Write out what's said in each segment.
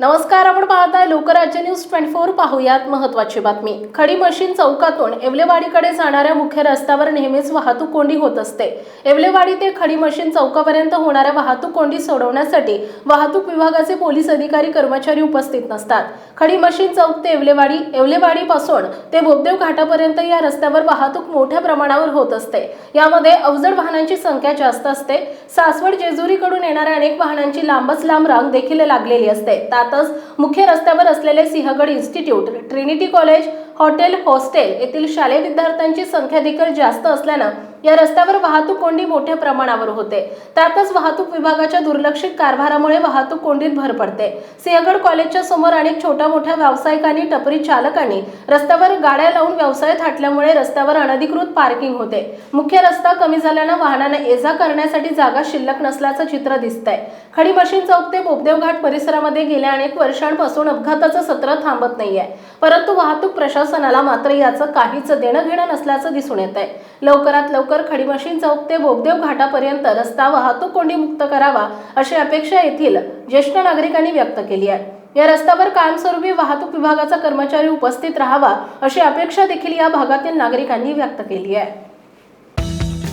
नमस्कार आपण पाहताय लोकराज्य न्यूज ट्वेंटी फोर पाहूयात महत्वाची बातमी. खडी मशीन चौकातून एवलेवाडीकडे जाणाऱ्या मुख्य रस्त्यावर नेहमीच वाहतूक कोंडी होत असते. एवलेवाडी ते खडी मशीन चौकापर्यंत होणाऱ्या वाहतूक कोंडी सोडवण्यासाठी वाहतूक विभागाचे पोलीस अधिकारी कर्मचारी उपस्थित नसतात. खडी मशीन चौक ते एवलेवाडी एवलेवाडी पासून ते बोबदेव घाटापर्यंत या रस्त्यावर वाहतूक मोठ्या प्रमाणावर होत असते. यामध्ये अवजड वाहनांची संख्या जास्त असते. सासवड जेजुरीकडून येणाऱ्या अनेक वाहनांची लांबच लांब रांग देखील लागलेली असते. त्यातच मुख्य रस्त्यावर असलेले Sinhagad institute Trinity college hotel hostel येथील शालेय विद्यार्थ्यांची संख्या देखील जास्त असल्यानं या रस्त्यावर वाहतूक कोंडी मोठ्या प्रमाणावर होते. त्यातच वाहतूक विभागाच्या दुर्लक्षित कारभारामुळे वाहतूक कोंडीत भर पडते. सिंहगड कॉलेजच्या समोर अनेक छोट्या मोठ्या व्यावसायिकांनी टपरी चालकांनी रस्त्यावर गाड्या लावून व्यवसाय थाटल्यामुळे रस्त्यावर अनधिकृत पार्किंग होते. मुख्य रस्ता कमी झाल्यानं वाहनांना ये जा करण्यासाठी जागा शिल्लक नसल्याचं चित्र दिसतंय. खडी मशीन चौक ते बोपदेव घाट परिसरामध्ये गेल्या अनेक वर्षांपासून अपघाताचं सत्र थांबत नाहीये. परंतु वाहतूक प्रशासनाला मात्र याचं काहीच देणं घेणं नसल्याचं दिसून येत आहे लवकरात लवकर लवकर मशीन चौक ते बोगदेव घाटापर्यंत रस्ता वाहतूक कोंडी मुक्त करावा अशी अपेक्षा येथील ज्येष्ठ नागरिकांनी व्यक्त केली आहे. या रस्त्यावर कायमस्वरूपी वाहतूक विभागाचा कर्मचारी उपस्थित राहावा अशी अपेक्षा देखील या भागातील नागरिकांनी व्यक्त केली आहे.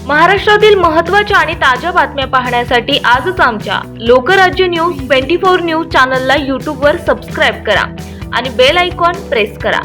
महाराष्ट्रातील महत्त्वाच्या आणि ताज्या बातम्या पाहण्यासाठी आजच आमच्या Lokrajya news twenty four news चॅनलला यूट्यूबवर सबस्क्राईब करा आणि बेल आयकॉन प्रेस करा.